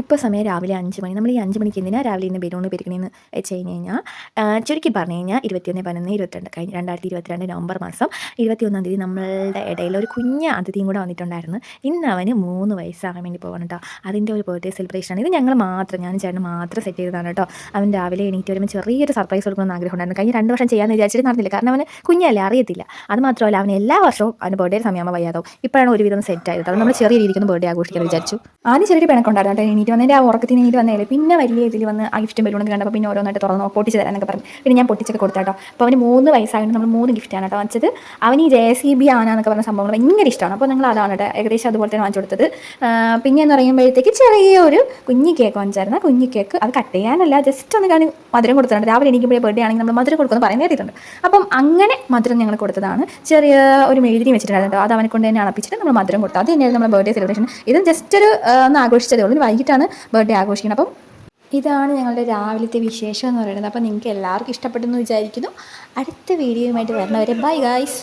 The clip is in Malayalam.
ഇപ്പോൾ സമയം രാവിലെ അഞ്ച് മണി. നമ്മൾ ഈ അഞ്ച് മണിക്ക് എന്തിനാണ് രാവിലെ ഇന്ന് ബലൂൺ പെരുക്കണമെന്ന് വെച്ച് കഴിഞ്ഞ്? കഴിഞ്ഞാൽ ചുരുക്കി പറഞ്ഞു കഴിഞ്ഞാൽ ഇരുപത്തിയൊന്ന് പതിനൊന്ന് ഇരുപത്തിരണ്ട് കഴിഞ്ഞ രണ്ടായിരത്തി ഇരുപത്തിരണ്ട് നവംബർ മാസം ഇരുപത്തിയൊന്നാം തീയതി നമ്മളുടെ ഇടയിൽ ഒരു കുഞ്ഞ അതിഥിയും കൂടെ വന്നിട്ടുണ്ടായിരുന്നു. ഇന്ന് അവന് മൂന്ന് വയസ്സാകാൻ വേണ്ടി പോകണം കേട്ടോ അതിന്റെ ഒരു ബർത്ത്ഡേ സെലിബ്രേഷനാണ് ഇത് ഞങ്ങൾ മാത്രം ഞാൻ ചേട്ടൻ മാത്രം സെറ്റ് ചെയ്തതാണ് കേട്ടോ അവൻ രാവിലെ എണീറ്റ് വരുമ്പോൾ ചെറിയൊരു സർപ്രൈസ് കൊടുക്കണമെന്ന് ആഗ്രഹം ഉണ്ടായിരുന്നു. കഴിഞ്ഞ രണ്ട് വർഷം ചെയ്യാമെന്ന് വിചാരിച്ചിട്ട് നടന്നില്ല. കാരണം അവന് കുഞ്ഞല്ലേ അറിയത്തില്ല. അത് മാത്രമല്ല അവൻ എല്ലാ വർഷവും അവന് ബർത്ത്ഡേ സമയമാകുമ്പോൾ വയ്യാതോ ഇപ്പോഴാണ് ഒരുവിധം സെറ്റ് ആയത് അത് നമ്മൾ ചെറിയ രീതിക്ക് ബർത്ത്ഡേ ആഘോഷിക്കാൻ വിചാരിച്ചു. ആദ്യം ചെറിയൊരു പിണക്കുണ്ടായിരുന്നു കേട്ടോ വന്നതിന്റെ ആ ഉറക്കത്തിന് എണീറ്റ് വന്നതല്ലേ. പിന്നെ വലിയ ഇതിൽ വന്ന് ആ ഗിഫ്റ്റും ബലൂണൊക്കെ കണ്ടപ്പോൾ പിന്നെ ഓരോന്നായിട്ട് തുറന്നു പൊട്ടിച്ച് തരാനൊക്കെ പറഞ്ഞു. പിന്നെ ഞാൻ പൊട്ടിച്ചൊക്കെ കൊടുത്താട്ടോ അപ്പോൾ അവന് മൂന്ന് വയസ്സായതുകൊണ്ട് നമ്മൾ മൂന്ന് ഗിഫ്റ്റാണ് കേട്ടോ വെച്ചത് അവന് ഈ ജെ സി ബി ആനാന്നൊക്കെ പറഞ്ഞ സംഭവങ്ങൾ ഭയങ്കര ഇഷ്ടമാണ്. അപ്പോൾ നിങ്ങൾ അതാണ് കേട്ടോ ഏകദേശം അതുപോലെ തന്നെ വാങ്ങിച്ചു കൊടുത്തത്. പിന്നെ എന്ന് പറയുമ്പോഴത്തേക്ക് ചെറിയൊരു കുഞ്ഞി കേക്ക് വാങ്ങിച്ചായിരുന്നു. കുഞ്ഞി കേക്ക് അത് കട്ട് ചെയ്യാനല്ല ജസ്റ്റ് ഒന്ന് കാണി മധുരം കൊടുത്തിട്ടുണ്ട്. രാവിലെ എനിക്ക് എണീക്കുമ്പോഴേ ബർത്ത്ഡേ ആണെങ്കിൽ നമ്മൾ മധുരം കൊടുക്കുമെന്ന് പറയാൻ കേട്ടിട്ടുണ്ട്. അപ്പം അങ്ങനെ മധുരം ഞങ്ങൾ കൊടുത്തതാണ്. ചെറിയ ഒരു മെഴുതിരി വെച്ചിട്ടുണ്ടായിരുന്നു അത് അവനെ കൊണ്ട് തന്നെ അണപ്പിച്ചിട്ട് നമ്മൾ മധുരം കൊടുത്തു. അത് തന്നെയായിരുന്നു നമ്മുടെ ബർത്ത്ഡേ സെലിബ്രേഷൻ ഇത് ജസ്റ്റ് ഒരു ഒന്ന് ആഘോഷിച്ചതേ ഉള്ളൂ. ഇനി വൈകിട്ടാണ് ബർത്ത്ഡേ ആഘോഷിക്കുന്നത്. അപ്പം ഇതാണ് ഞങ്ങളുടെ രാവിലത്തെ വിശേഷം എന്ന് പറയുന്നത്. അപ്പോൾ നിങ്ങൾക്ക് എല്ലാവർക്കും ഇഷ്ടപ്പെട്ടെന്ന് വിചാരിക്കുന്നു. അടുത്ത വീഡിയോയുമായിട്ട് വരുന്നവരെ ബൈ ഗായ്സ്